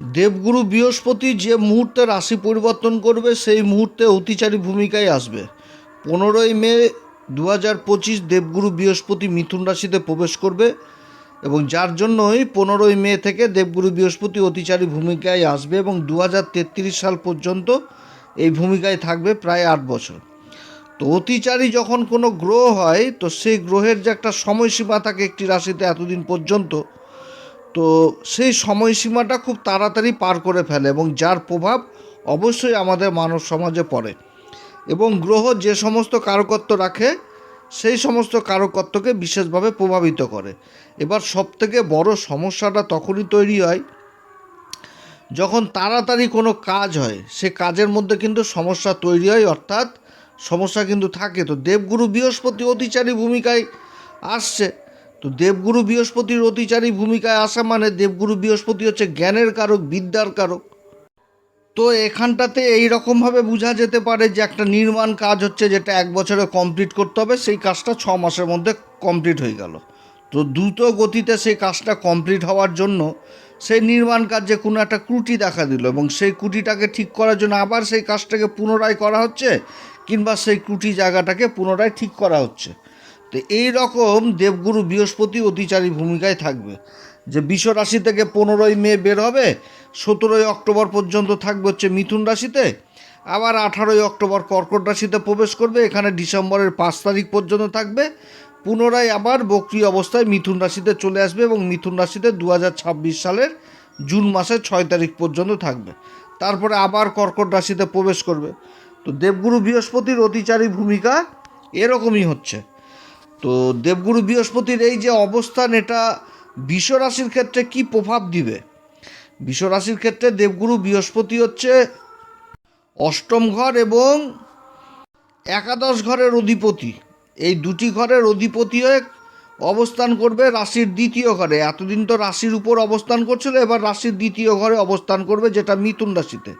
দেবগুরু বৃহস্পতি যে মুহূর্তে রাশি পরিবর্তন করবে, সেই মুহূর্তে অতিচারী ভূমিকায় আসবে। পনেরোই মে দু হাজার পঁচিশ দেবগুরু বৃহস্পতি মিথুন রাশিতে প্রবেশ করবে এবং যার জন্যই পনেরোই মে থেকে দেবগুরু বৃহস্পতি অতিচারী ভূমিকায় আসবে এবং দু হাজার তেত্রিশ সাল পর্যন্ত এই ভূমিকায় থাকবে প্রায় আট বছর। তো অতিচারী যখন কোনো গ্রহ হয়, তো সেই গ্রহের যে একটা সময়সীমা থাকে একটি রাশিতে এতদিন পর্যন্ত তো সেই সময়সীমাটা খুব তাড়াতাড়ি পার করে ফেলে এবং যার প্রভাব অবশ্যই আমাদের মানব সমাজে পড়ে। এবং গ্রহ যে সমস্ত কারকত্ব রাখে, সেই সমস্ত কারকত্বকে বিশেষভাবে প্রভাবিত করে। এবার সবথেকে বড় সমস্যাটা তখনই তৈরি হয় যখন তাড়াতাড়ি কোনো কাজ হয়, সে কাজের মধ্যে কিন্তু সমস্যা তৈরি হয়, অর্থাৎ সমস্যা কিন্তু থাকে। তো দেবগুরু বৃহস্পতি অতিচারী ভূমিকায় আসছে। তো দেবগুরু বৃহস্পতির অতিচারী ভূমিকায় আসা মানে দেবগুরু বৃহস্পতি হচ্ছে জ্ঞানের কারক, বিদ্যার কারক। তো এখানটাতে এই রকমভাবে বোঝা যেতে পারে যে একটা নির্মাণ কাজ হচ্ছে যেটা এক বছরে কমপ্লিট করতে হবে, সেই কাজটা ছ মাসের মধ্যে কমপ্লিট হয়ে গেল। তো দ্রুত গতিতে সেই কাজটা কমপ্লিট হওয়ার জন্য সেই নির্মাণ কাজে কোনো একটা ত্রুটি দেখা দিল এবং সেই ত্রুটিটাকে ঠিক করার জন্য আবার সেই কাজটাকে পুনরায় করা হচ্ছে কিংবা সেই ত্রুটি জায়গাটাকে পুনরায় ঠিক করা হচ্ছে। তো এই রকম দেবগুরু বৃহস্পতি অতিচারী ভূমিকায় থাকবে। যে বিষ রাশি থেকে পনেরোই মে বের হবে, সতেরোই অক্টোবর পর্যন্ত থাকবে হচ্ছে মিথুন রাশিতে, আবার আঠারোই অক্টোবর কর্কট রাশিতে প্রবেশ করবে, এখানে ডিসেম্বরের পাঁচ তারিখ পর্যন্ত থাকবে। পুনরায় আবার বক্রি অবস্থায় মিথুন রাশিতে চলে আসবে এবং মিথুন রাশিতে দু হাজার ছাব্বিশ সালের জুন মাসের ছয় তারিখ পর্যন্ত থাকবে। তারপরে আবার কর্কট রাশিতে প্রবেশ করবে। তো দেবগুরু বৃহস্পতির অতিচারী ভূমিকা এরকমই হচ্ছে। তো দেবগুরু বৃহস্পতির এই যে অবস্থান, এটা রাশির ক্ষেত্রে কি প্রভাব দিবে? রাশির ক্ষেত্রে দেবগুরু বৃহস্পতি হচ্ছে অষ্টম ঘর এবং একাদশ ঘরের অধিপতি। এই দুটি ঘরের অধিপতি হয়ে অবস্থান করবে রাশির দ্বিতীয় ঘরে। এতদিন তো রাশির উপর অবস্থান করছিল, এবার রাশির দ্বিতীয় ঘরে অবস্থান করবে যেটা মিথুন রাশিতে।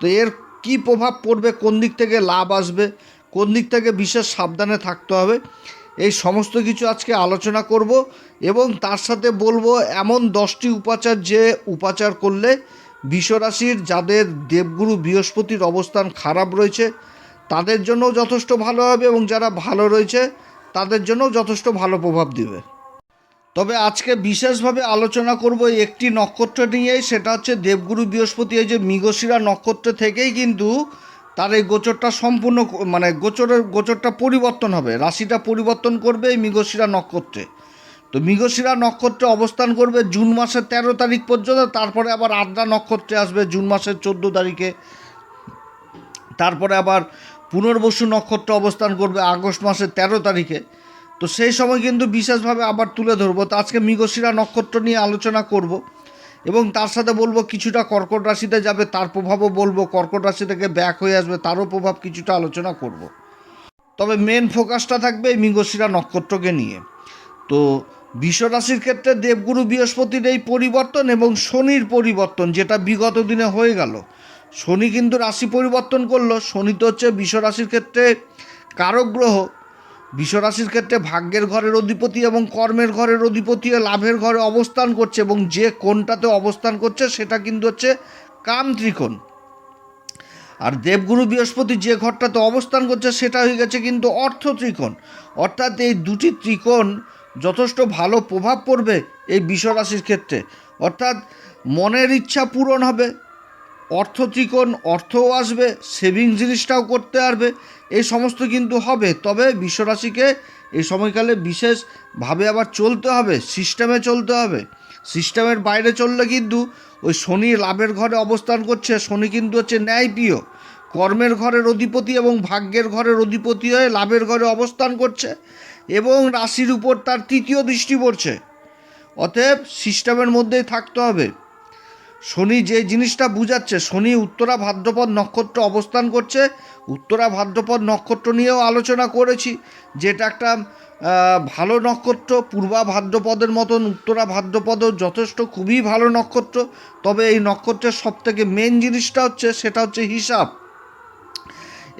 তো এর কি প্রভাব পড়বে? কোন দিক থেকে লাভ আসবে? কোন দিক থেকে বিশেষ সাবধানে থাকতে হবে? এই সমস্ত কিছু আজকে আলোচনা করব এবং তার সাথে বলব এমন দশটি উপাচার যে উপাচার করলে বিশ্বরাশির যাদের দেবগুরু বৃহস্পতির অবস্থান খারাপ রয়েছে, তাদের জন্যও যথেষ্ট ভালো হবে এবং যারা ভালো রয়েছে, তাদের জন্যও যথেষ্ট ভালো প্রভাব দিবে। তবে আজকে বিশেষভাবে আলোচনা করব একটি নক্ষত্র নিয়েই, সেটা হচ্ছে দেবগুরু বৃহস্পতি, এই যে মৃগশিরা নক্ষত্র থেকেই কিন্তু তার এই গোচরটা সম্পূর্ণ মানে গোচরের, গোচরটা পরিবর্তন হবে। রাশিটা পরিবর্তন করবে এই মৃগশিরা নক্ষত্রে। তো মৃগশিরা নক্ষত্রে অবস্থান করবে জুন মাসের তেরো তারিখ পর্যন্ত, তারপরে আবার আদ্রা নক্ষত্রে আসবে জুন মাসের চোদ্দ তারিখে। তারপরে আবার পুনর্বসু নক্ষত্র অবস্থান করবে আগস্ট মাসের তেরো তারিখে। তো সেই সময় কিন্তু বিশেষভাবে আবার তুলে ধরবো। তো আজকে মৃগশিরা নক্ষত্র নিয়ে আলোচনা করব। এবং তার সাথে বলব কিছুটা কর্কট রাশিতে যাবে, তার প্রভাবও বলব, কর্কট রাশি থেকে ব্যাক হয়ে আসবে, তারও প্রভাব কিছুটা আলোচনা করব। তবে মেন ফোকাসটা থাকবে এই মৃগশিরা নক্ষত্রকে নিয়ে। তো বিশ্ব রাশির ক্ষেত্রে দেবগুরু বৃহস্পতির এই পরিবর্তন এবং শনির পরিবর্তন, যেটা বিগত দিনে হয়ে গেল। শনি কিন্তু রাশি পরিবর্তন করল, শনি তো হচ্ছে বিশ্ব রাশির ক্ষেত্রে কারক গ্রহ বিশ্ব রাশির ক্ষেত্রে ভাগ্যের ঘরের অধিপতি এবং কর্মের ঘরের অধিপতি লাভের ঘরে অবস্থান করছে এবং যে কোনটাতে অবস্থান করছে সেটা কিন্তু হচ্ছে কাম ত্রিকোণ। আর দেবগুরু বৃহস্পতি যে ঘরটাতে অবস্থান করছে সেটা হয়ে গেছে কিন্তু অর্থ ত্রিকোণ। অর্থাৎ এই দুটি ত্রিকোণ যথেষ্ট ভালো প্রভাব পড়বে এই বিশ্বরাশির ক্ষেত্রে। অর্থাৎ মনের ইচ্ছা পূরণ হবে, অর্থ ত্রিকোণ অর্থও আসবে সেভিং জিনিসটাও করতে পারবে এই সমস্ত কিন্তু হবে। তবে বিশ্বরাশিকে এই সময়কালে বিশেষভাবে আবার চলতে হবে সিস্টেমে চলতে হবে। সিস্টেমের বাইরে চললে কিন্তু ওই শনি লাভের ঘরে অবস্থান করছে, শনি কিন্তু হচ্ছে ন্যায়প্রিয়। কর্মের ঘরের অধিপতি এবং ভাগ্যের ঘরের অধিপতি হয়ে লাভের ঘরে অবস্থান করছে এবং রাশির উপর তার তৃতীয় দৃষ্টি পড়ছে। অতএব সিস্টেমের মধ্যেই থাকতে হবে। শনি যে জিনিসটা বুঝাচ্ছে, শনি উত্তরা ভাদ্রপদ নক্ষত্র অবস্থান করছে উত্তরা ভাদ্রপদ নক্ষত্র নিয়েও আলোচনা করেছি, যেটা একটা ভালো নক্ষত্র। পূর্বা ভাদ্রপদের মতন উত্তরা ভাদ্রপদ যথেষ্ট খুবই ভালো নক্ষত্র। তবে এই নক্ষত্রের সবথেকে মেন জিনিসটা হচ্ছে, সেটা হচ্ছে হিসাব।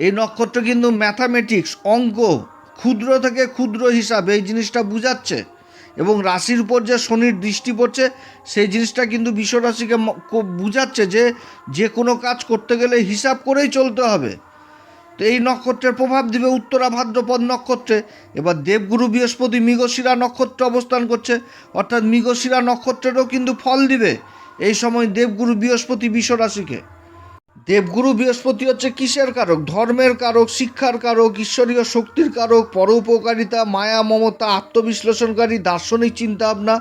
এই নক্ষত্র কিন্তু ম্যাথামেটিক্স অঙ্ক, ক্ষুদ্র থেকে ক্ষুদ্র হিসাব, এই জিনিসটা বুঝাচ্ছে। এবং রাশির উপর যে শনির দৃষ্টি পড়ছে, সেই জিনিসটা কিন্তু বিশ্বরাশিকে বুঝাচ্ছে যে যে কোনো কাজ করতে গেলে হিসাব করেই চলতে হবে। তো এই নক্ষত্রের প্রভাব দিবে উত্তরা ভাদ্রপদ নক্ষত্রে। এবার দেবগুরু বৃহস্পতি মৃগশিরা নক্ষত্রে অবস্থান করছে। অর্থাৎ মৃগশিরা নক্ষত্রেরও কিন্তু ফল দিবে এই সময় দেবগুরু বৃহস্পতি বিশ্ব রাশিকে দেবগুরু বৃহস্পতি হচ্ছে কিসের কারক? ধর্মের কারক, শিক্ষার কারক, ঈশ্বরীয় শক্তির কারক, পরোপকারিতা, মায়া, মমতা, আত্মবিশ্লেষণকারী, দার্শনিক চিন্তাভাবনা।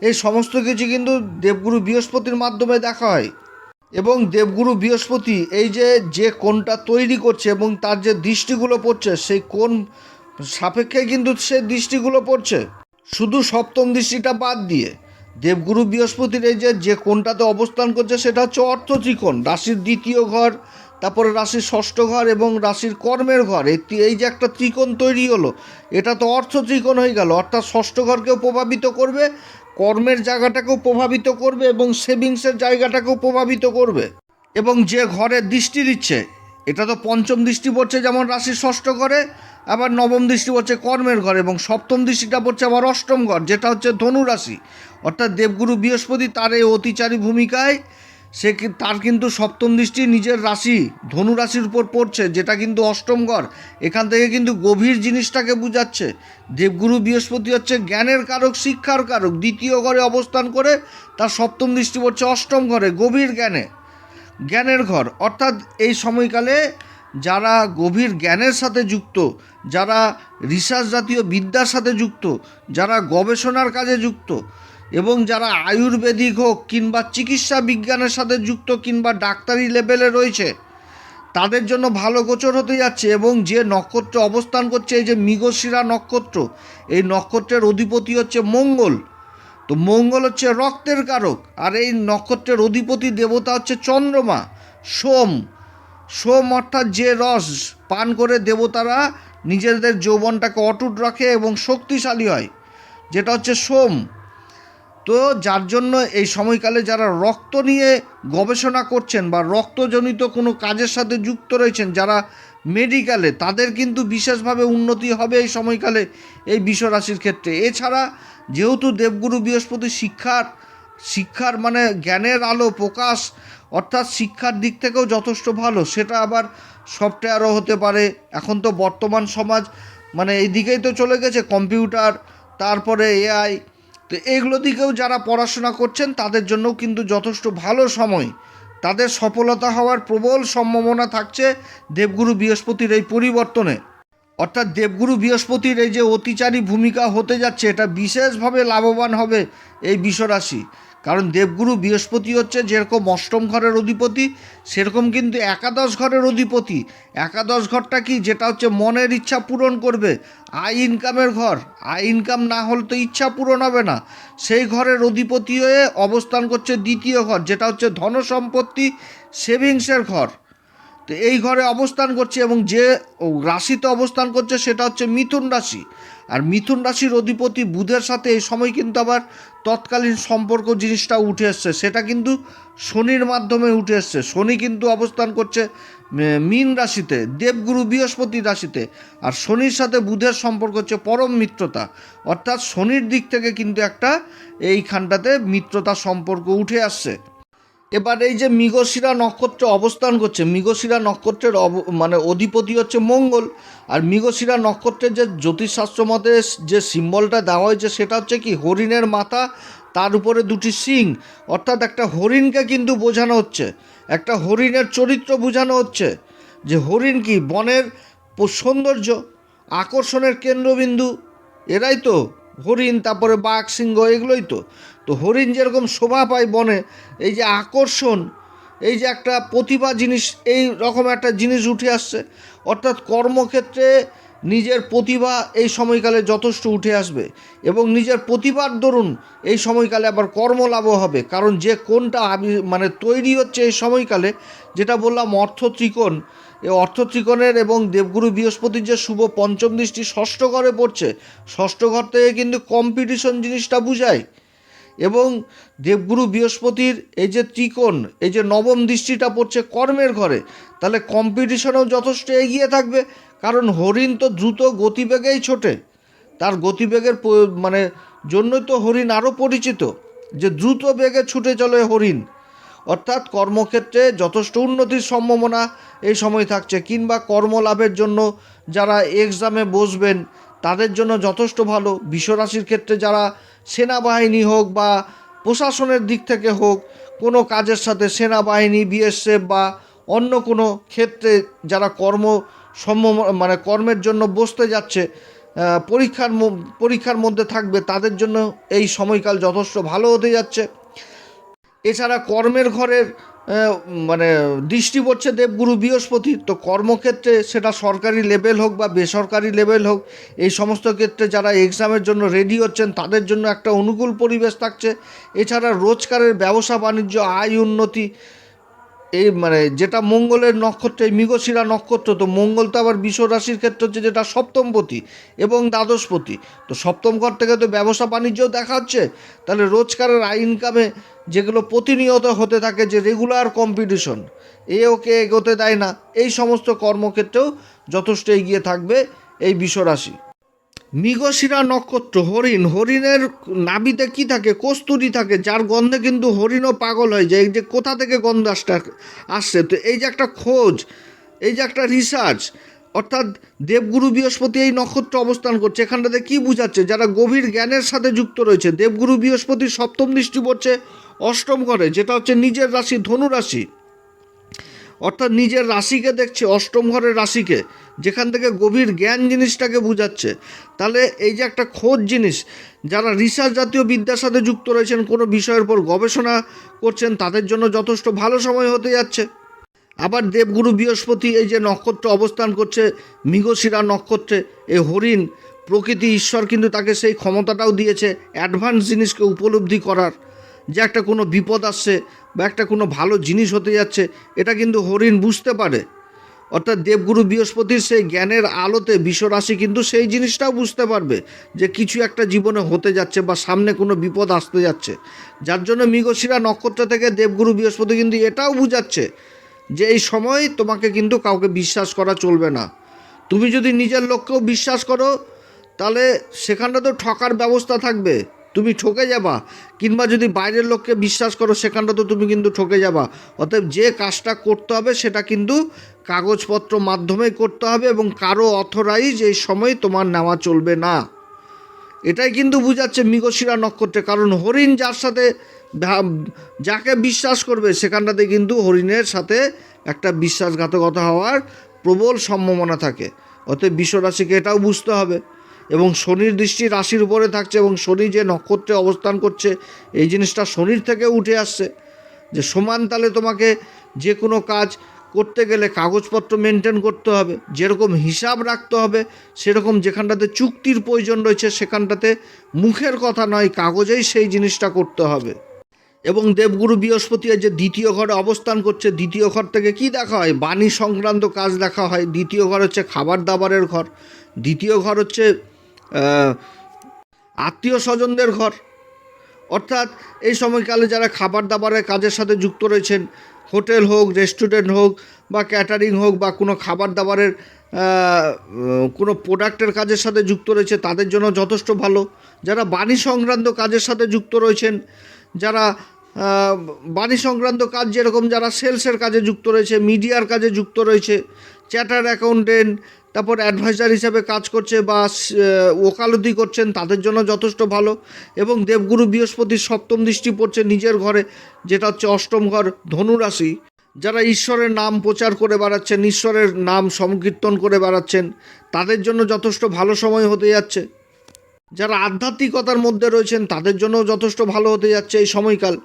এই সমস্ত কিছু কিন্তু দেবগুরু বৃহস্পতির মাধ্যমে দেখা হয়। এবং দেবগুরু বৃহস্পতি এই যে যে কোনটা তৈরি করছে এবং তার যে দৃষ্টিগুলো পড়ছে, সেই কোন সাপেক্ষে কিন্তু সে দৃষ্টিগুলো পড়ছে। শুধু সপ্তম দৃষ্টিটা বাদ দিয়ে দেবগুরু বৃহস্পতির এই যে যে কোনটাতে অবস্থান করছে, সেটা হচ্ছে অর্থ ত্রিকোণ, রাশির দ্বিতীয় ঘর, তারপরে রাশির ষষ্ঠ ঘর এবং রাশির কর্মের ঘর। এই যে একটা ত্রিকোণ তৈরি হলো, এটা তো অর্থ ত্রিকোণ হয়ে গেল, অর্থাৎ ষষ্ঠ ঘরকেও প্রভাবিত করবে কর্মের জায়গাটাকেও প্রভাবিত করবে এবং সেভিংসের জায়গাটাকেও প্রভাবিত করবে। এবং যে ঘরে দৃষ্টি দিচ্ছে, এটা তো পঞ্চম দৃষ্টি পড়ছে যেমন রাশির ষষ্ঠ ঘরে, আবার নবম দৃষ্টি পড়ছে কর্মের ঘর এবং সপ্তম দৃষ্টিটা পড়ছে আবার অষ্টম ঘর, যেটা হচ্ছে ধনু রাশি অর্থাৎ দেবগুরু বৃহস্পতি তার এই অতিচারী ভূমিকায় সে তার কিন্তু সপ্তম দৃষ্টি নিজের রাশি, ধনু রাশির উপর পড়ছে, যেটা কিন্তু অষ্টম ঘর এখান থেকে কিন্তু গভীর জিনিসটাকে বুঝাচ্ছে। দেবগুরু বৃহস্পতি হচ্ছে জ্ঞানের কারক, শিক্ষার কারক, দ্বিতীয় ঘরে অবস্থান করে তার সপ্তম দৃষ্টি পড়ছে অষ্টম ঘরে গভীর জ্ঞানে। জ্ঞানের ঘর, অর্থাৎ এই সময়কালে যারা গভীর জ্ঞানের সাথে যুক্ত, যারা রিসার্চ জাতীয় বিদ্যার সাথে যুক্ত, যারা গবেষণার কাজে যুক্ত এবং যারা আয়ুর্বেদিক হোক কিংবা চিকিৎসা বিজ্ঞানের সাথে যুক্ত কিংবা ডাক্তারি লেভেলে রয়েছে, তাদের জন্য ভালো গোচর হতে যাচ্ছে এবং যে নক্ষত্র অবস্থান করছে, এই যে মৃগশিরা নক্ষত্র, এই নক্ষত্রের অধিপতি হচ্ছে মঙ্গল। তো মঙ্গল হচ্ছে রক্তের কারক আর এই নক্ষত্রের অধিপতি দেবতা হচ্ছে চন্দ্রমা, সোম। সোম অর্থাৎ যে রস পান করে দেবতারা নিজেদের যৌবনটাকে অটুট রাখে এবং শক্তিশালী হয়, যেটা হচ্ছে সোম। তো যার জন্য এই সময়কালে যারা রক্ত নিয়ে গবেষণা করছেন বা রক্তজনিত কোনো কাজের সাথে যুক্ত রয়েছেন, যারা মেডিকেলে তাদের কিন্তু বিশেষভাবে উন্নতি হবে এই সময়কালে এই বিশ্বরাশির ক্ষেত্রে। এছাড়া যেহেতু দেবগুরু বৃহস্পতি শিক্ষার শিক্ষার মানে জ্ঞানের আলো, প্রকাশ, অর্থাৎ শিক্ষার দিক থেকেও যথেষ্ট ভালো, সেটা আবার সফটওয়্যারও হতে পারে। এখন তো বর্তমান সমাজ মানে এই দিকেই তো চলে গেছে, কম্পিউটার, তারপরে এআই তো এগুলো দিকেও যারা পড়াশোনা করছেন, তাদের জন্যও কিন্তু যথেষ্ট ভালো সময়। তাদের সফলতা হওয়ার প্রবল সম্ভাবনা থাকছে দেবগুরু বৃহস্পতির এই পরিবর্তনে। অর্থাৎ দেবগুরু বৃহস্পতির এই যে অতিচারী ভূমিকা হতে যাচ্ছে, এটা বিশেষভাবে লাভবান হবে এই বিশ্বরাশি। কারণ দেবগুরু বৃহস্পতি হচ্ছে যেরকম অষ্টম ঘরের অধিপতি, সেরকম কিন্তু একাদশ ঘরের অধিপতি। একাদশ ঘরটা কি? যেটা হচ্ছে মনের ইচ্ছা পূরণ করবে। আয় ইনকামের ঘর। আয় ইনকাম না হলে তো ইচ্ছা পূরণ হবে না। সেই ঘরের অধিপতি হয়ে অবস্থান করছে দ্বিতীয় ঘর, যেটা হচ্ছে ধন সম্পত্তি সেভিংসের ঘর। তো এই ঘরে অবস্থান করছে এবং যে রাশিতে অবস্থান করছে সেটা হচ্ছে মিথুন রাশি। আর মিথুন রাশির অধিপতি বুধের সাথে এই সময় কিন্তু আবার তৎকালীন সম্পর্ক জিনিসটা উঠে এসছে। সেটা কিন্তু শনির মাধ্যমে উঠে এসছে। শনি কিন্তু অবস্থান করছে মীন রাশিতে, দেবগুরু বৃহস্পতি রাশিতে। আর শনির সাথে বুধের সম্পর্ক হচ্ছে পরম মিত্রতা। অর্থাৎ শনির দিক থেকে কিন্তু একটা এইখানটাতে মিত্রতা সম্পর্ক উঠে আসছে। এবার এই যে মৃগশিরা নক্ষত্র অবস্থান করছে, মৃগশিরা নক্ষত্রের অব মানে অধিপতি হচ্ছে মঙ্গল, আর মৃগশিরা নক্ষত্রের যে জ্যোতিষশাস্ত্র মতে যে সিম্বলটা দেওয়া হয়েছে সেটা হচ্ছে কি হরিণের মাথা, তার উপরে দুটি শিং অর্থাৎ একটা হরিণকে কিন্তু বোঝানো হচ্ছে, একটা হরিণের চরিত্র বোঝানো হচ্ছে, যে হরিণ কি বনের সৌন্দর্য, আকর্ষণের কেন্দ্রবিন্দু, এরাই তো হরিণ, তারপরে বাঘ, সিংহ, এগুলোই তো। তো হরিণ যেরকম শোভা পায় বনে, এই যে আকর্ষণ, এই যে একটা প্রতিভা জিনিস, এই রকম একটা জিনিস উঠে আসছে। অর্থাৎ কর্মক্ষেত্রে নিজের প্রতিভা এই সময়কালে যথেষ্ট উঠে আসবে এবং নিজের প্রতিভার দরুন এই সময়কালে আবার কর্মলাভও হবে। কারণ যে কোনটা মানে তৈরি হচ্ছে এই সময়কালে, যেটা বললাম অর্থ ত্রিকোণ এই অর্থ ত্রিকোণের এবং দেবগুরু বৃহস্পতির যে শুভ পঞ্চম দৃষ্টি ষষ্ঠ ঘরে পড়ছে, ষষ্ঠ ঘর থেকে কিন্তু কম্পিটিশন জিনিসটা বুঝায়। এবং দেবগুরু বৃহস্পতির এই যে ত্রিকোণ, এই যে নবম দৃষ্টিটা পড়ছে কর্মের ঘরে, তাহলে কম্পিটিশনেও যথেষ্ট এগিয়ে থাকবে। কারণ হরিণ তো দ্রুত গতিবেগেই ছোটে। তার গতিবেগের মানে জন্যই তো হরিণ আরও পরিচিত, যে দ্রুত বেগে ছুটে চলে হরিণ। অর্থাৎ কর্মক্ষেত্রে যথেষ্ট উন্নতির সম্ভাবনা এই সময় থাকছে, কিংবা কর্মলাভের জন্য যারা এক্সামে বসবেন তাদের জন্য যথেষ্ট ভালো। বিশ্বরাশির ক্ষেত্রে যারা সেনাবাহিনী হোক বা প্রশাসনের দিক থেকে হোক, কোনো কাজের সাথে সেনাবাহিনী, বিএসএফ বা অন্য কোনো ক্ষেত্রে যারা কর্ম সম্ভব মানে কর্মের জন্য বসতে যাচ্ছে পরীক্ষার পরীক্ষার মধ্যে থাকবে, তাদের জন্য এই সময়কাল যথেষ্ট ভালো হতে যাচ্ছে। এছাড়া কর্মের ঘরের মানে দৃষ্টি পড়ছে দেবগুরু বৃহস্পতি, তো কর্মক্ষেত্রে সেটা সরকারি লেভেল হোক বা বেসরকারি লেভেল হোক, এই সমস্ত ক্ষেত্রে যারা এক্সামের জন্য রেডি হচ্ছেন, তাদের জন্য একটা অনুকূল পরিবেশ থাকছে। এছাড়া রোজগারের ব্যবসা, বাণিজ্য, আয়, উন্নতি এই মানে যেটা মঙ্গলের নক্ষত্র, এই মৃগশিরা নক্ষত্র, তো মঙ্গল তো আবার বিশ্ব রাশির ক্ষেত্রে হচ্ছে যেটা সপ্তমপতি এবং দ্বাদশপতি। তো সপ্তম ঘর থেকে তো ব্যবসা বাণিজ্যও দেখা হচ্ছে। তাহলে রোজকারের আয় ইনকামে যেগুলো প্রতিনিয়ত হতে থাকে যে রেগুলার কম্পিটিশন এ ওকে এগোতে দেয় না। এই সমস্ত কর্মক্ষেত্রেও যথেষ্ট এগিয়ে থাকবে এই বিশ্বরাশি মৃগশিরা নক্ষত্র, হরিণ, হরিণের নাবিতে কি থাকে? কস্তুরি থাকে, যার গন্ধে কিন্তু হরিণও পাগল হয়। যায় যে কোথা থেকে গন্ধ আসটা, আসছে? তো এই যে একটা খোঁজ, এই যে একটা রিসার্চ অর্থাৎ দেবগুরু বৃহস্পতি এই নক্ষত্র অবস্থান করছে। এখানটাতে কি বুঝাচ্ছে? যারা গভীর জ্ঞানের সাথে যুক্ত রয়েছে, দেবগুরু বৃহস্পতি সপ্তম দৃষ্টি পড়ছে অষ্টম ঘরে, যেটা হচ্ছে নিজের রাশি, ধনু রাশি। অর্থাৎ নিজের রাশিকে দেখছে, অষ্টম ঘরের রাশিকে, যেখান থেকে গভীর জ্ঞান জিনিসটাকে বোঝাচ্ছে। তাহলে এই যে একটা খোঁজ জিনিস, যারা রিসার্চ জাতীয় বিদ্যার সাথে যুক্ত রয়েছেন, কোনো বিষয়ের উপর গবেষণা করছেন, তাদের জন্য যথেষ্ট ভালো সময় হতে যাচ্ছে। আবার দেবগুরু বৃহস্পতি এই যে নক্ষত্র অবস্থান করছে, মৃগশিরা নক্ষত্রে, এ হরিণ, প্রকৃতি ঈশ্বর কিন্তু তাকে সেই ক্ষমতাটাও দিয়েছে অ্যাডভান্স জিনিসকে উপলব্ধি করার। যে একটা কোনো বিপদ আসছে বা একটা কোনো ভালো জিনিস হতে যাচ্ছে, এটা কিন্তু হরিণ বুঝতে পারে। অর্থাৎ দেবগুরু বৃহস্পতির সেই জ্ঞানের আলোতে বিশ্বরাশি কিন্তু সেই জিনিসটাও বুঝতে পারবে যে কিছু একটা জীবনে হতে যাচ্ছে বা সামনে কোনো বিপদ আসতে যাচ্ছে। যার জন্য মৃগশিরা নক্ষত্র থেকে দেবগুরু বৃহস্পতি কিন্তু এটাও বুঝাচ্ছে যে এই সময় তোমাকে কিন্তু কাউকে বিশ্বাস করা চলবে না। তুমি যদি নিজের লোককেও বিশ্বাস করো, তাহলে সেখানটা তো ঠকার ব্যবস্থা থাকবে। তুমি ঠকে যাবা। কিংবা যদি বাইরের লোককে বিশ্বাস করো, সেখানটা তো তুমি কিন্তু ঠকে যাবা। অতএব যে কাজটা করতে হবে, সেটা কিন্তু কাগজপত্র মাধ্যমে করতে হবে এবং কারও অথরাইজ এই সময় তোমার নেওয়া চলবে না। এটাই কিন্তু বুঝাচ্ছে মৃগশিরা নক্ষত্রে। কারণ হরিণ যার সাথে যাকে বিশ্বাস করবে, সেখানটাতে কিন্তু হরিণের সাথে একটা বিশ্বাসঘাতকতা হওয়ার প্রবল সম্ভাবনা থাকে। অতএব বিশ্বরাশিকে এটাও বুঝতে হবে। এবং শনির দৃষ্টি রাশির উপরে থাকছে এবং শনি যে নক্ষত্রে অবস্থান করছে, এই জিনিসটা শনির থেকে উঠে আসছে। যে সমান তালে তোমাকে যে কোনো কাজ করতে গেলে কাগজপত্র মেনটেন করতে হবে, যেরকম হিসাব রাখতে হবে, সেরকম যেখানটাতে চুক্তির প্রয়োজন রয়েছে, সেখানটাতে মুখের কথা নয়, কাগজেই সেই জিনিসটা করতে হবে। এবং দেবগুরু বৃহস্পতি যে দ্বিতীয় ঘরে অবস্থান করছে, দ্বিতীয় ঘর থেকে কি দেখা হয়? বাণী সংক্রান্ত কাজ দেখা হয়। দ্বিতীয় ঘর হচ্ছে খাবার দাবারের ঘর। দ্বিতীয় ঘর হচ্ছে আত্মীয় স্বজনদের ঘর। অর্থাৎ এই সময়কালে যারা খাবার দাবারের কাজের সাথে যুক্ত রয়েছেন, হোটেল হোক, রেস্টুরেন্ট হোক, বা ক্যাটারিং হোক, বা কোনো খাবার দাবারের কোনো প্রোডাক্টের কাজের সাথে যুক্ত রয়েছে, তাদের জন্য যথেষ্ট ভালো। যারা বাণী সংক্রান্ত কাজের সাথে যুক্ত রয়েছেন, যারা বাণী সংক্রান্ত কাজ যেরকম যারা সেলসের কাজে যুক্ত রয়েছে, মিডিয়ার কাজে যুক্ত রয়েছে, চ্যাটার অ্যাকাউন্টেন্ট তারপর অ্যাডভাইজার হিসাবে কাজ করছে বা ওকালতি করছেন, তাদের জন্য যথেষ্ট ভালো। এবং দেবগুরু বৃহস্পতির সপ্তম দৃষ্টি পড়ছে নিজের ঘরে, যেটা হচ্ছে অষ্টম ঘর ধনুরাশি। যারা ঈশ্বরের নাম প্রচার করে বেড়াচ্ছেন, ঈশ্বরের নাম সংকীর্তন করে বেড়াচ্ছেন, তাদের জন্য যথেষ্ট ভালো সময় হতে যাচ্ছে। যারা আধ্যাত্মিকতার মধ্যে রয়েছেন, তাদের জন্য যথেষ্ট ভালো হতে যাচ্ছে এই সময়কাল।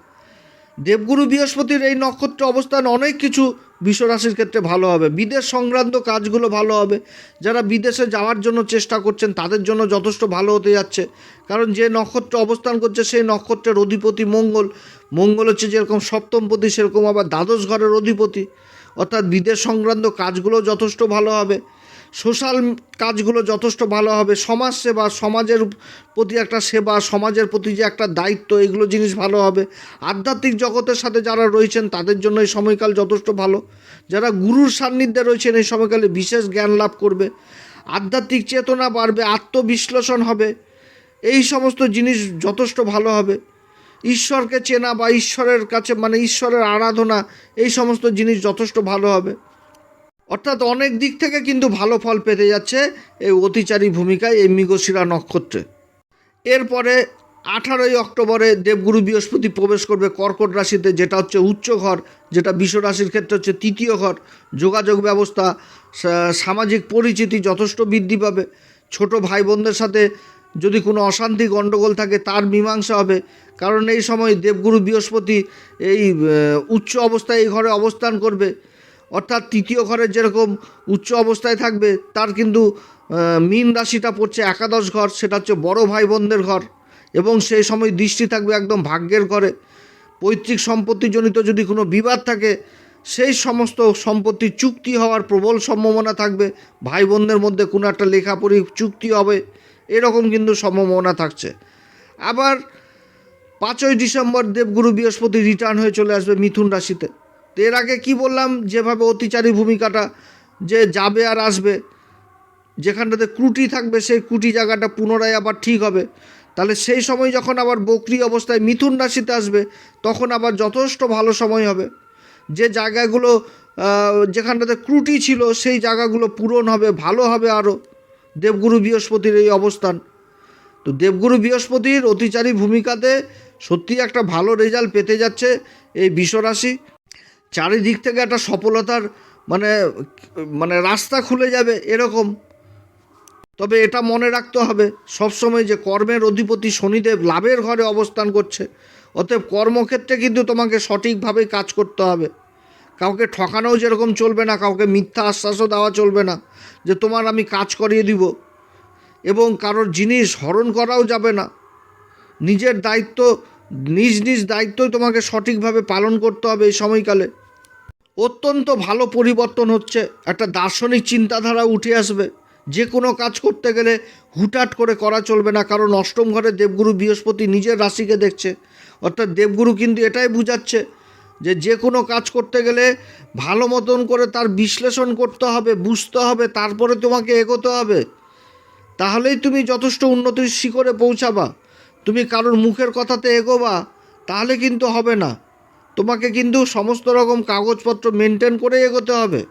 দেবগুরু বৃহস্পতির এই নক্ষত্র অবস্থান অনেক কিছু বিশ্বরাশির ক্ষেত্রে ভালো হবে। বিদেশ সংক্রান্ত কাজগুলো ভালো হবে। যারা বিদেশে যাওয়ার জন্য চেষ্টা করছেন, তাদের জন্য যথেষ্ট ভালো হতে যাচ্ছে। কারণ যে নক্ষত্র অবস্থান করছে, সেই নক্ষত্রের অধিপতি মঙ্গল। মঙ্গল হচ্ছে যেরকম সপ্তমপতি, সেরকম আবার দ্বাদশ ঘরের অধিপতি। অর্থাৎ বিদেশ সংক্রান্ত কাজগুলো যথেষ্ট ভালো হবে। সোশ্যাল কাজগুলো যথেষ্ট ভালো হবে। সমাজ সেবা সমাজের প্রতি একটা সেবা, সমাজের প্রতি যে একটা দায়িত্ব, এগুলো জিনিস ভালো হবে। আধ্যাত্মিক জগতের সাথে যারা রয়েছেন, তাদের জন্য এই সময়কাল যথেষ্ট ভালো। যারা গুরুর সান্নিধ্যে রয়েছেন, এই সময়কালে বিশেষ জ্ঞান লাভ করবে। আধ্যাত্মিক চেতনা বাড়বে, আত্মবিশ্লেষণ হবে। এই সমস্ত জিনিস যথেষ্ট ভালো হবে। ঈশ্বরকে চেনা বা ঈশ্বরের কাছে মানে ঈশ্বরের আরাধনা, এই সমস্ত জিনিস যথেষ্ট ভালো হবে। অর্থাৎ অনেক দিক থেকে কিন্তু ভালো ফল পেতে যাচ্ছে এই অতিচারী ভূমিকায় এই মৃগশিরা নক্ষত্রে। এরপরে আঠারোই অক্টোবরে দেবগুরু বৃহস্পতি প্রবেশ করবে কর্কট রাশিতে, যেটা হচ্ছে উচ্চ ঘর যেটা বিশ্ব রাশির ক্ষেত্রে হচ্ছে তৃতীয় ঘর। যোগাযোগ ব্যবস্থা সামাজিক পরিচিতি যথেষ্ট বৃদ্ধি পাবে। ছোট ভাই বোনদের সাথে যদি কোনো অশান্তি গণ্ডগোল থাকে, তার মীমাংসা হবে। কারণ এই সময় দেবগুরু বৃহস্পতি এই উচ্চ অবস্থায় এই ঘরে অবস্থান করবে। অর্থাৎ তৃতীয় ঘরের যেরকম উচ্চ অবস্থায় থাকবে, তার কিন্তু মীন রাশিটা পড়ছে একাদশ ঘর, সেটা হচ্ছে বড় ভাই বোনদের ঘর। এবং সেই সময় দৃষ্টি থাকবে একদম ভাগ্যের ঘরে। পৈতৃক সম্পত্তিজনিত যদি কোনো বিবাদ থাকে, সেই সমস্ত সম্পত্তি চুক্তি হওয়ার প্রবল সম্ভাবনা থাকবে। ভাই বোনদের মধ্যে কোনো একটা লেখাপড়ি চুক্তি হবে, এরকম কিন্তু সম্ভাবনা থাকছে। আবার পাঁচই ডিসেম্বর দেবগুরু বৃহস্পতি রিটার্ন হয়ে চলে আসবে মিথুন রাশিতে। তো এর আগে কি বললাম? যেভাবে অতিচারী ভূমিকাটা যে যাবে আর আসবে, যেখানটাতে ক্রুটি থাকবে, সেই ক্রুটি জায়গাটা পুনরায় আবার ঠিক হবে। তাহলে সেই সময় যখন আবার বকরি অবস্থায় মিথুন রাশিতে আসবে, তখন আবার যথেষ্ট ভালো সময় হবে। যে জায়গাগুলো যেখানটাতে ক্রুটি ছিল, সেই জায়গাগুলো পূরণ হবে, ভালো হবে আরও। দেবগুরু বৃহস্পতির এই অবস্থান। তো দেবগুরু বৃহস্পতির অতিচারী ভূমিকাতে সত্যি একটা ভালো রেজাল্ট পেতে যাচ্ছে এই বিশ্বরাশি। চারিদিক থেকে একটা সফলতার মানে মানে রাস্তা খুলে যাবে এরকম। তবে এটা মনে রাখতে হবে, সবসময় যে কর্মের অধিপতি শনিদেব লাভের ঘরে অবস্থান করছে। অতএব কর্মক্ষেত্রে কিন্তু তোমাকে সঠিকভাবে কাজ করতে হবে। কাউকে ঠকানোও যেরকম চলবে না, কাউকে মিথ্যা আশ্বাসও দেওয়া চলবে না, যে তোমার আমি কাজ করিয়ে দিব। এবং কারোর জিনিস হরণ করাও যাবে না। নিজের দায়িত্ব, নিজ নিজ দায়িত্বই তোমাকে সঠিকভাবে পালন করতে হবে এই সময়কালে। অত্যন্ত ভালো পরিবর্তন হচ্ছে। একটা দার্শনিক চিন্তাধারা উঠে আসবে। যে কোনো কাজ করতে গেলে হুটাট করে করা চলবে না, কারণ অষ্টম ঘরে দেবগুরু বৃহস্পতি নিজের রাশিকে দেখছে। অর্থাৎ দেবগুরু কিন্তু এটাই বুঝাচ্ছে যে যে কোনো কাজ করতে গেলে ভালো মতন করে তার বিশ্লেষণ করতে হবে, বুঝতে হবে, তারপরে তোমাকে এগোতে হবে। তাহলেই তুমি যথেষ্ট উন্নতির শিখরে পৌঁছাবা। তুমি কারোর মুখের কথাতে এগোবা, তাহলে কিন্তু হবে না। তোমাকে কিন্তু সমস্ত রকম কাগজপত্র মেনটেন করে এগোতে হবে।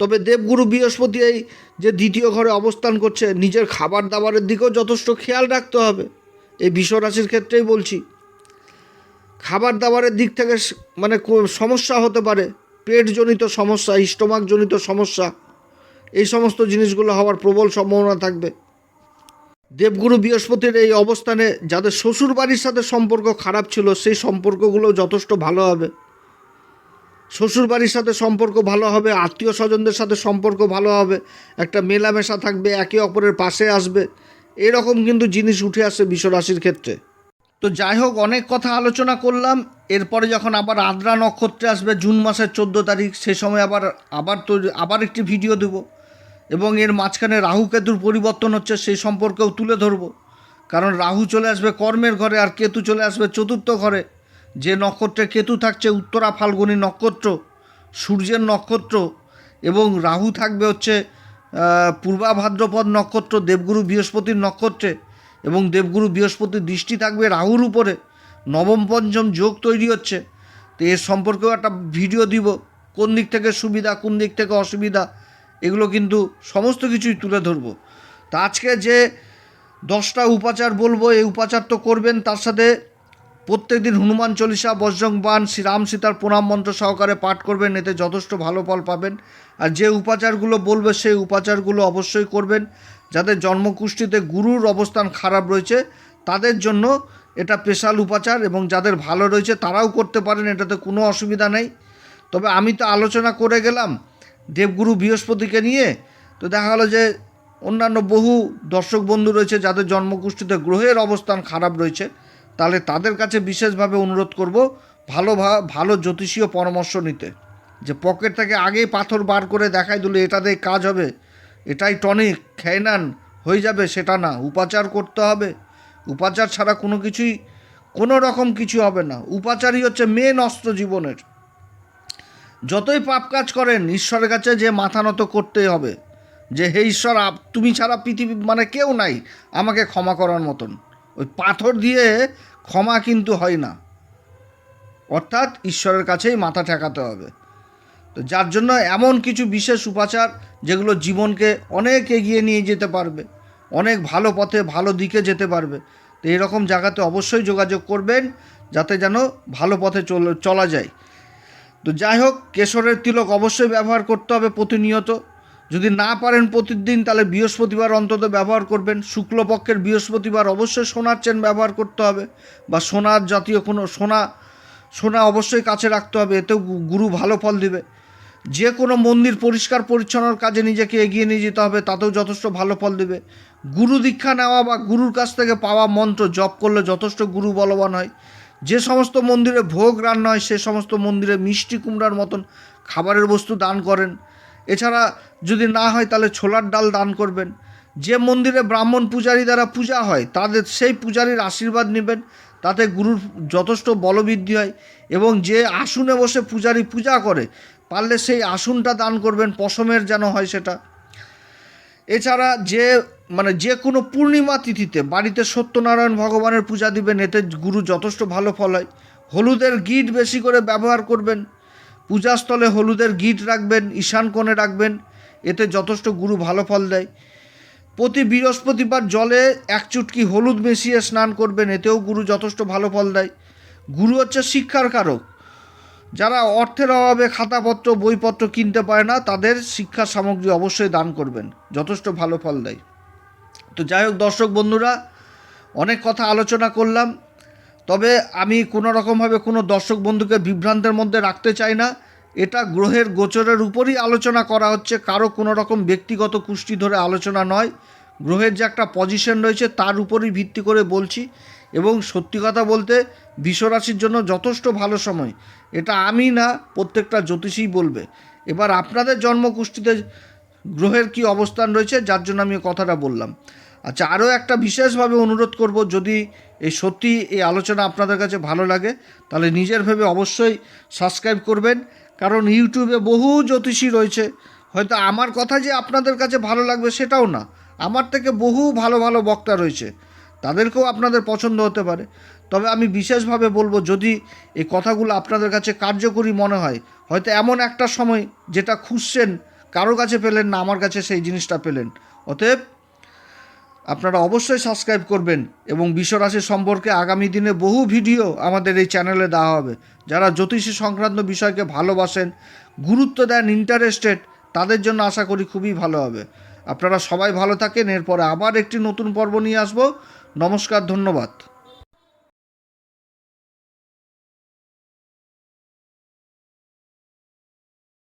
তবে দেবগুরু বৃহস্পতি এই যে দ্বিতীয় ঘরে অবস্থান করছে, নিজের খাবার দাবারের দিকেও যথেষ্ট খেয়াল রাখতে হবে। এই বিশ্বরাশির ক্ষেত্রেই বলছি, খাবার দাবারের দিক থেকে মানে সমস্যা হতে পারে। পেটজনিত সমস্যা, স্টোমাকজনিত সমস্যা, এই সমস্ত জিনিসগুলো হওয়ার প্রবল সম্ভাবনা থাকবে। দেবগুরু বৃহস্পতির এই অবস্থানে যাদের শ্বশুর বাড়ির সাথে সম্পর্ক খারাপ ছিল, সেই সম্পর্কগুলো যথেষ্ট ভালো হবে। শ্বশুর বাড়ির সাথে সম্পর্ক ভালো হবে, আত্মীয় স্বজনদের সাথে সম্পর্ক ভালো হবে, একটা মেলামেশা থাকবে, একে অপরের পাশে আসবে। এরকম কিন্তু জিনিস উঠে আসে বিশ্বরাশির ক্ষেত্রে। তো যাই হোক, অনেক কথা আলোচনা করলাম। এরপরে যখন আবার আদ্রা নক্ষত্রে আসবে, জুন মাসের চোদ্দ তারিখ, সে সময় আবার আবার তো আবার একটি ভিডিও দেব। এবং এর মাঝখানে রাহু কেতুর পরিবর্তন হচ্ছে সেই সম্পর্কেও তুলে ধরব। কারণ রাহু চলে আসবে কর্মের ঘরে আর কেতু চলে আসবে চতুর্থ ঘরে। যে নক্ষত্রে কেতু থাকছে উত্তরা ফাল্গুনী নক্ষত্র সূর্যের নক্ষত্র এবং রাহু থাকবে হচ্ছে আহ, পূর্বা ভাদ্রপদ নক্ষত্র দেবগুরু বৃহস্পতির নক্ষত্রে এবং দেবগুরু বৃহস্পতির দৃষ্টি থাকবে রাহুর উপরে। নবম পঞ্চম যোগ তৈরি হচ্ছে। তো এর সম্পর্কেও একটা ভিডিও দিব কোন দিক থেকে সুবিধা কোন দিক থেকে অসুবিধা এগুলো কিন্তু সমস্ত কিছুই তুলে ধরবো। তা আজকে যে দশটা উপাচার বলব, এই উপাচার তো করবেন, তার সাথে প্রত্যেকদিন হনুমান চল্লিশা, বজ্রং বান শ্রীরাম সীতার প্রণাম মন্ত্র সহকারে পাঠ করবেন, এতে যথেষ্ট ভালো ফল পাবেন। আর যে উপাচারগুলো বলবে, সেই উপাচারগুলো অবশ্যই করবেন যাদের জন্মকুষ্ঠিতে গুরুর অবস্থান খারাপ রয়েছে, তাদের জন্য এটা স্পেশাল উপাচার এবং যাদের ভালো রয়েছে তারাও করতে পারেন, এটাতে কোনো অসুবিধা নেই। তবে আমি তো আলোচনা করে গেলাম দেবগুরু বৃহস্পতিকে নিয়ে তো দেখা গেলো যে অন্যান্য বহু দর্শক বন্ধু রয়েছে, যাদের জন্মকুষ্ঠিতে গ্রহের অবস্থান খারাপ রয়েছে, তাহলে তাদের কাছে বিশেষভাবে অনুরোধ করব ভালো ভালো জ্যোতিষীয় পরামর্শ নিতে। যে পকেট থেকে আগেই পাথর বার করে দেখাই দিলে এটাতে কাজ হবে, এটাই টনিক, খেয়ে হয়ে যাবে, সেটা না, উপাচার করতে হবে। উপাচার ছাড়া কোনো কিছুই, কোনো রকম কিছু হবে না। উপাচারই হচ্ছে মেন অস্ত্র জীবনের। যতই পাপ কাজ করেন, ঈশ্বরের কাছে যে মাথা নত করতেই হবে, যে, হে ঈশ্বর তুমি ছাড়া পৃথিবী মানে কেউ নাই, আমাকে ক্ষমা করার মতন। ওই পাথর দিয়ে ক্ষমা কিন্তু হয় না। অর্থাৎ ঈশ্বরের কাছেই মাথা ঠেকাতে হবে। তো যার জন্য এমন কিছু বিশেষ উপাচার, যেগুলো জীবনকে অনেক এগিয়ে নিয়ে যেতে পারবে, অনেক ভালো পথে, ভালো দিকে যেতে পারবে, তো এরকম জায়গাতে অবশ্যই যোগাযোগ করবেন, যাতে যেন ভালো পথে চলা যায়। তো যাই হোক, কেশরের তিলক অবশ্যই ব্যবহার করতে হবে প্রতিনিয়ত। যদি না পারেন প্রতিদিন, তাহলে বৃহস্পতিবার অন্তত ব্যবহার করবেন। শুক্লপক্ষের বৃহস্পতিবার অবশ্যই সোনার চেন ব্যবহার করতে হবে বা সোনার জাতীয় কোনো সোনা সোনা অবশ্যই কাছে রাখতে হবে, এতেও গুরু ভালো ফল দিবে। যে কোনো মন্দির পরিষ্কার পরিচ্ছন্নর কাজে নিজেকে এগিয়ে নিয়ে যেতে হবে, তাতেও যথেষ্ট ভালো ফল দেবে। গুরু দীক্ষা নেওয়া বা গুরুর কাছ থেকে পাওয়া মন্ত্র জপ করলে যথেষ্ট গুরু বলবান হয়। যে সমস্ত মন্দিরে ভোগ রান্না হয়, সে সমস্ত মন্দিরে মিষ্টি কুমড়ার মতন খাবারের বস্তু দান করেন। এছাড়া যদি না হয়, তাহলে ছোলার ডাল দান করবেন। যে মন্দিরে ব্রাহ্মণ পূজারী দ্বারা পূজা হয়, তাদের সেই পূজারীর আশীর্বাদ নেবেন। তাতে গুরুর যথেষ্ট বলবৃদ্ধি হয় এবং যে আসনে বসে পূজারী পূজা করে, পারলে সেই আসনটা দান করবেন, পশমের যেন হয় সেটা। এছাড়া যে মানে যে কোনো পূর্ণিমা তিথিতে বাড়িতে সত্যনারায়ণ ভগবানের পূজা দিবেন, এতে গুরু যথেষ্ট ভালো ফল হয়। হলুদের গিট বেশি করে ব্যবহার করবেন, পূজাস্থলে হলুদের গিট রাখবেন, ঈশান কোণে রাখবেন, এতে যথেষ্ট গুরু ভালো ফল দেয়। প্রতি বৃহস্পতিবার জলে এক চুটকি হলুদ মিশিয়ে স্নান করবেন, এতেও গুরু যথেষ্ট ভালো ফল দেয়। গুরু হচ্ছে শিক্ষার কারক। যারা অর্থের অভাবে খাতাপত্র, বইপত্র কিনতে পারে না, তাদের শিক্ষা সামগ্রী অবশ্যই দান করবেন, যথেষ্ট ভালো ফল দেয়। তো যাই হোক, দর্শক বন্ধুরা, অনেক কথা আলোচনা করলাম, তবে আমি কোনো রকমভাবে কোনো দর্শক বন্ধুকে বিভ্রান্তের মধ্যে রাখতে চাই না। এটা গ্রহের গোচরের উপরই আলোচনা করা হচ্ছে, কারও কোনো রকম ব্যক্তিগত কুষ্টি ধরে আলোচনা নয়। গ্রহের যে একটা পজিশন রয়েছে, তার উপরই ভিত্তি করে বলছি, এবং সত্যি কথা বলতে বিশ্বরাশির জন্য যথেষ্ট ভালো সময়। এটা আমি না, প্রত্যেকটা জ্যোতিষীই বলবে। এবার আপনাদের জন্মকুষ্ঠিতে গ্রহের কি অবস্থান রয়েছে, যার জন্য আমি কথাটা বললাম। আচ্ছা আরও একটা বিশেষভাবে অনুরোধ করব, যদি এই সত্যি এই আলোচনা আপনাদের কাছে ভালো লাগে, তাহলে নিজের ভেবে অবশ্যই সাবস্ক্রাইব করবেন, কারণ ইউটিউবে বহু জ্যোতিষী রয়েছে। হয়তো আমার কথা যে আপনাদের কাছে ভালো লাগবে সেটাও না, আমার থেকে বহু ভালো ভালো বক্তা রয়েছে, তাদেরকেও আপনাদের পছন্দ হতে পারে। তবে আমি বিশেষভাবে বলব, যদি এই কথাগুলো আপনাদের কাছে কার্যকরী মনে হয়, হয়তো এমন একটা সময় যেটা খুঁজছেন, কারও কাছে পেলেন না, আমার কাছে সেই জিনিসটা পেলেন, অতএব আপনারা অবশ্যই সাবস্ক্রাইব করবেন এবং বিশ্বরাশি সম্পর্কে আগামী দিনে বহু ভিডিও আমাদের এই চ্যানেলে দেওয়া হবে। যারা জ্যোতিষী সংক্রান্ত বিষয়কে ভালোবাসেন, গুরুত্ব দেন ইন্টারেস্টেড, তাদের জন্য আশা করি খুবই ভালো হবে। আপনারা সবাই ভালো থাকেন, এরপরে আবার একটি নতুন পর্ব নিয়ে আসব। নমস্কার, ধন্যবাদ।